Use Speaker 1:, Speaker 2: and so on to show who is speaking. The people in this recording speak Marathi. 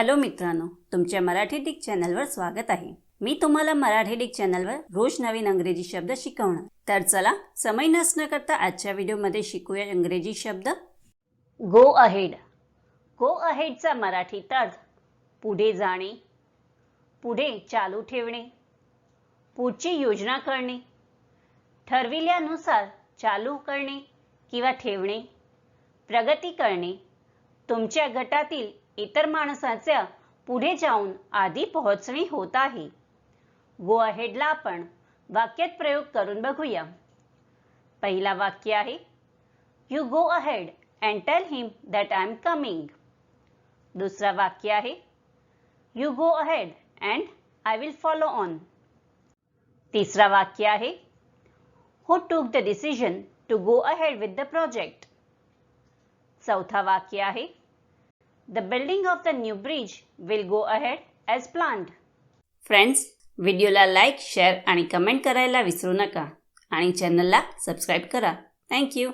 Speaker 1: हॅलो मित्रांनो तुमच्या मराठी डिक चॅनलवर स्वागत आहे. मी तुम्हाला मराठी डिक चॅनलवर रोज नवीन अंग्रेजी शब्द शिकवणार. तर चला समय नसणं करता आजच्या व्हिडिओमध्ये शिकूया इंग्रजी शब्द. गो अहेड गो अहेडचा मराठीत अर्थ पुढे जाणे पुढे चालू ठेवणे पुढची योजना करणे ठरविल्यानुसार चालू करणे किंवा ठेवणे प्रगती करणे तुमच्या गटातील इतर माणसाच्या पुढे जाऊन आधी पोहोचणे होत आहे. गो अहेडला आपण वाक्यात प्रयोग करून बघूया. पहिला वाक्य आहे you go ahead and tell him that I am coming दुसरा वाक्य आहे you go ahead and I will follow on तिसरा वाक्य आहे who took the decision to go ahead with the project चौथा वाक्य आहे the building of the new bridge will go ahead as planned. Friends व्हिडिओला लाईक शेअर आणि कमेंट करायला विसरू नका. आणि चॅनलला सबस्क्राईब करा. थँक्यू